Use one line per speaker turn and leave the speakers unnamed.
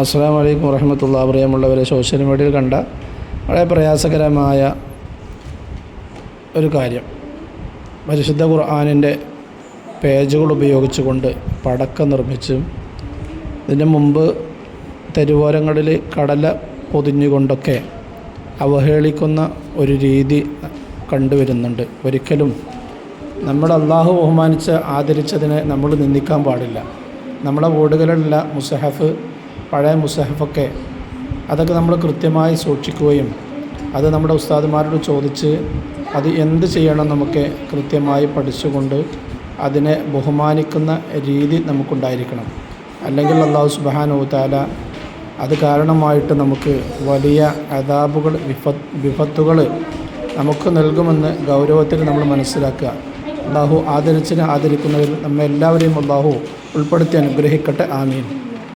അസ്സാം വലൈക്കും വറഹമത്തുള്ള പ്രിയമുള്ളവരെ സോഷ്യൽ മീഡിയയിൽ കണ്ട വളരെ പ്രയാസകരമായ ഒരു കാര്യം. പരിശുദ്ധ ഖുർആാനിന്റെ പേജുകൾ ഉപയോഗിച്ചുകൊണ്ട് പടക്കം നിർമ്മിച്ചും ഇതിന് മുമ്പ് തെരുവോരങ്ങളിൽ കടല പൊതിഞ്ഞുകൊണ്ടൊക്കെ അവഹേളിക്കുന്ന ഒരു രീതി കണ്ടുവരുന്നുണ്ട്. ഒരിക്കലും നമ്മുടെ അള്ളാഹു ബഹുമാനിച്ച് ആദരിച്ചതിനെ നമ്മൾ നിന്ദിക്കാൻ പാടില്ല. നമ്മുടെ വീടുകളിലുള്ള മുസഹഫ് പഴയ മുസഹഫൊക്കെ അതൊക്കെ നമ്മൾ കൃത്യമായി സൂക്ഷിക്കുകയും അത് നമ്മുടെ ഉസ്താദുമാരോട് ചോദിച്ച് അത് എന്ത് ചെയ്യണം നമുക്ക് കൃത്യമായി പഠിച്ചുകൊണ്ട് അതിനെ ബഹുമാനിക്കുന്ന രീതി നമുക്കുണ്ടായിരിക്കണം. അല്ലെങ്കിൽ അള്ളാഹു സുബാനോത്താല താല അത് കാരണമായിട്ട് നമുക്ക് വലിയ അതാബുകൾ വിഫ വിപത്തുകൾ നമുക്ക് നൽകുമെന്ന് ഗൗരവത്തിൽ നമ്മൾ മനസ്സിലാക്കുക. അള്ളാഹു ആദരിച്ചിന് ആദരിക്കുന്നവരിൽ നമ്മെ എല്ലാവരെയും അള്ളാഹു ഉൾപ്പെടുത്തി അനുഗ്രഹിക്കട്ടെ. ആമീൻ.